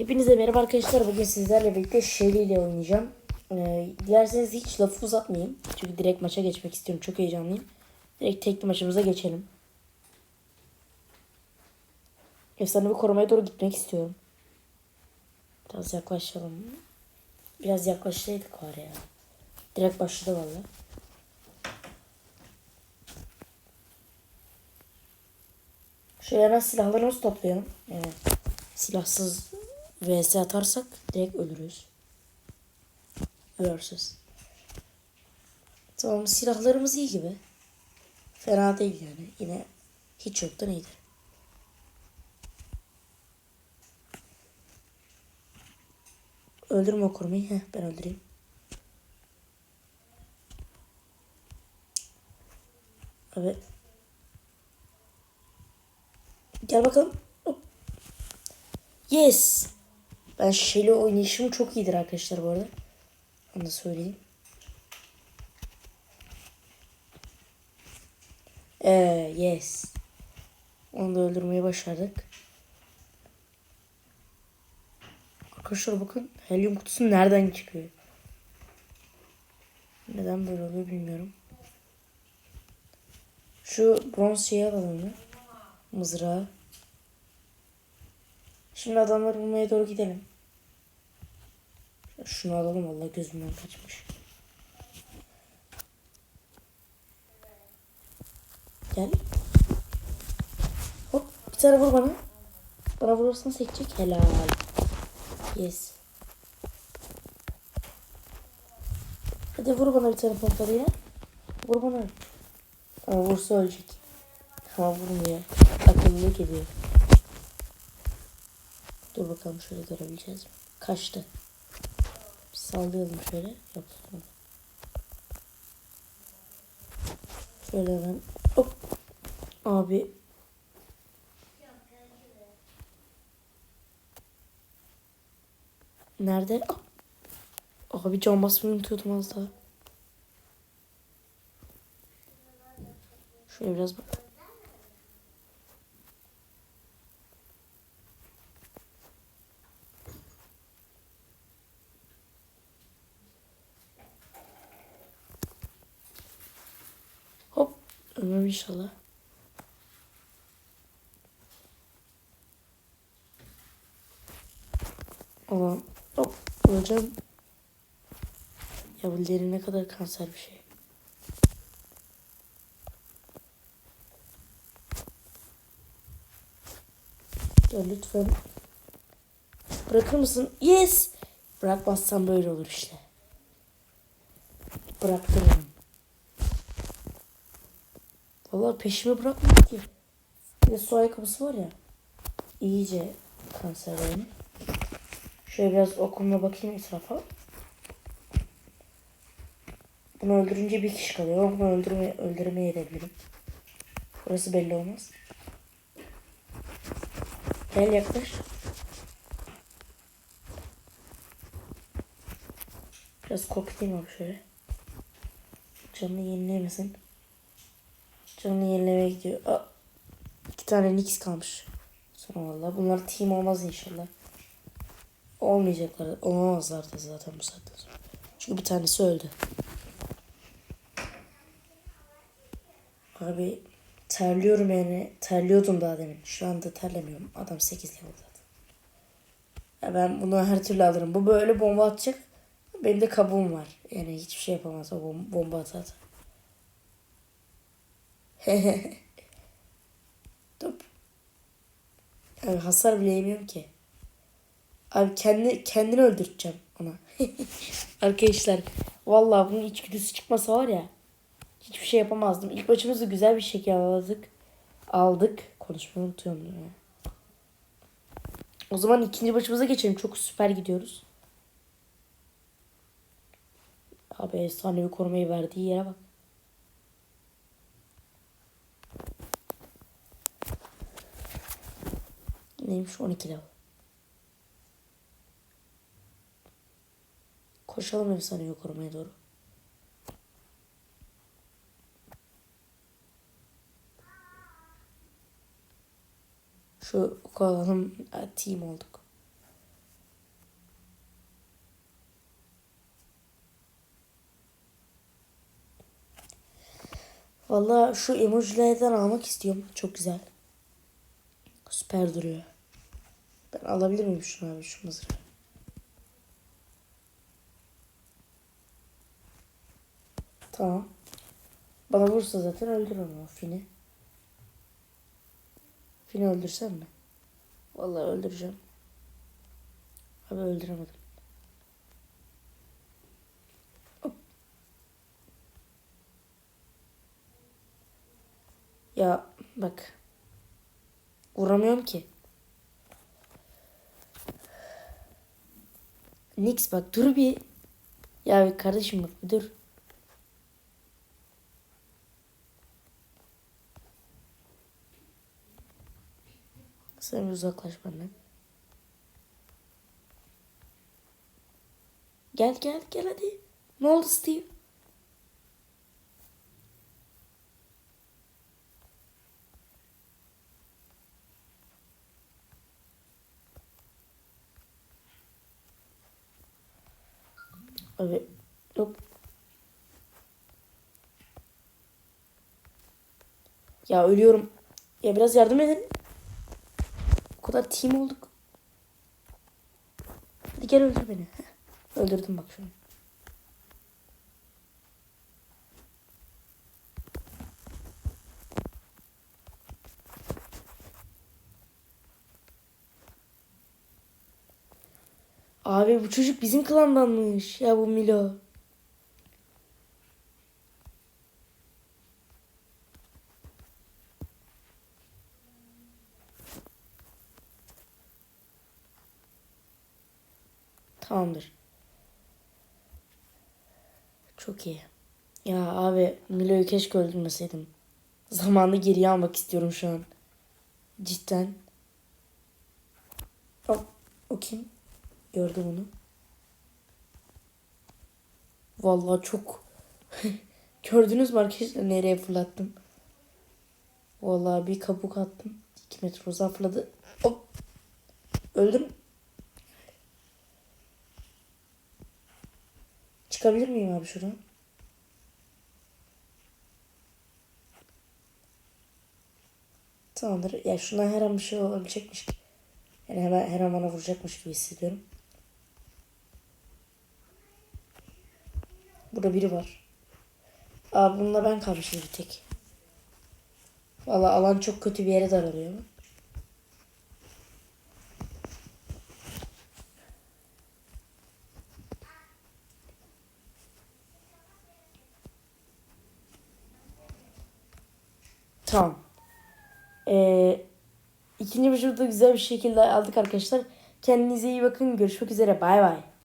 Hepinize merhaba arkadaşlar. Bugün sizlerle birlikte Shelly ile oynayacağım. Ee, dilerseniz hiç lafı uzatmayayım. Çünkü direkt maça geçmek istiyorum. Çok heyecanlıyım. Direkt tekli maçımıza geçelim. Efsanevi korumaya doğru gitmek istiyorum. Biraz yaklaşalım. Biraz yaklaşsaydık var ya. Direkt başladı valla. Şöyle hemen silahlarımızı toplayalım. Evet. Silahsız vs atarsak direkt ölürüz. Ölürsüz. Tamam silahlarımız iyi gibi. Fena değil yani. Yine hiç yoktan iyidir. Öldürme o. Heh, ben öldüreyim. Abi. Gel bakalım. Yes. Ben Shelly oynayışım çok iyidir arkadaşlar bu arada. Onu da söyleyeyim. Ee, yes. Onu da öldürmeyi başardık. Arkadaşlar bakın helyum kutusu nereden çıkıyor? Neden böyle oluyor bilmiyorum. Şu bronz şeyi alalım mı? Mızrağı. Şimdi adamları bulmaya doğru gidelim. Şunu alalım Allah gözümden kaçmış. Gel. Hop bir tane vur bana. Bana vurursan seçecek. Helal. Yes. Hadi vur bana bir tane pompalı ya. Vur bana. Ama vursa ölecek. Ama vurmuyor. Akıllılık ediyor. Dur bakalım şöyle görebileceğiz mi? Kaçtı. Sallayalım şöyle. Yok. Şöyle hemen. Hop. Abi. Nerede? Ah. Abi can basmayı unutuyordum az daha. Şöyle biraz bak. Ölmem inşallah. Aman. Hop. Öleceğim. Ya bu deri ne kadar kanser bir şey. Ya lütfen. Bırakır mısın? Yes. Bırakmazsan böyle olur işte. Bıraktırırım. Vallahi peşimi bırakmadı ki. Bir de su ayakkabısı var ya. İyice kanser. Şöyle biraz okumla bakayım etrafa. Bunu öldürünce bir kişi kalıyor. Bunu öldürme, öldürmeye edebilirim. Burası belli olmaz. Gel yaklaş. Biraz korkutayım abi şöyle. Canını yenilemesin. Canını yenilemeye gidiyor. Aa, iki tane Nix kalmış. Sonra valla. Bunlar team olmaz inşallah. Olmayacaklar. Olamazlar da zaten bu saatten sonra. Çünkü bir tanesi öldü. Abi terliyorum yani. Terliyordum daha demin. Şu anda terlemiyorum. Adam 8 level zaten. Ya ben bunu her türlü alırım. Bu böyle bomba atacak. Benim de kabuğum var. Yani hiçbir şey yapamaz o bom- bomba atar. Top. Yani hasar bile yemiyorum ki. Abi kendi kendini öldürteceğim ona. Arkadaşlar vallahi bunun içgüdüsü çıkmasa var ya hiçbir şey yapamazdım. İlk maçımızı güzel bir şekilde aldık. Aldık. Konuşmayı unutuyorum ya. O zaman ikinci maçımıza geçelim. Çok süper gidiyoruz. Abi efsanevi korumayı verdiği yere bak. Neymiş 12 level. Koşalım efsaneyi korumaya doğru. Şu kovalalım e, team olduk. Valla şu emojilerden almak istiyorum. Çok güzel. Süper duruyor. Ben alabilir miyim şunu abi şu mızrağı? Tamam. Bana vursa zaten öldür onu Fini. Fini öldürsem mi? Vallahi öldüreceğim. Abi öldüremedim. Ya bak. Vuramıyorum ki. Nix bak dur bir. Ya bir kardeşim bak bir dur. Sen uzaklaş benden. Gel gel gel hadi. Ne oldu Steve? Abi hop. Ya ölüyorum. Ya biraz yardım edin. O kadar team olduk. Hadi gel öldür beni. Öldürdüm bak şunu. Abi bu çocuk bizim klandanmış. Ya bu Milo. Tamamdır. Çok iyi. Ya abi Milo'yu keşke öldürmeseydim. Zamanı geriye almak istiyorum şu an. Cidden. O kim? Gördüm onu. Vallahi çok. Gördünüz mü arkadaşlar nereye fırlattım? Vallahi bir kabuk attım. 2 metre uzağa fırladı. Hop. Öldüm. Çıkabilir miyim abi şuradan? Tamamdır. Ya şuna her an bir şey olabilecekmiş. Yani hemen her an bana vuracakmış gibi hissediyorum. Burada biri var. Aa bununla ben kalmışım bir tek. Valla alan çok kötü bir yere daralıyor. Tamam. Ee, ikinci bölümde güzel bir şekilde aldık arkadaşlar. Kendinize iyi bakın. Görüşmek üzere. Bay bay.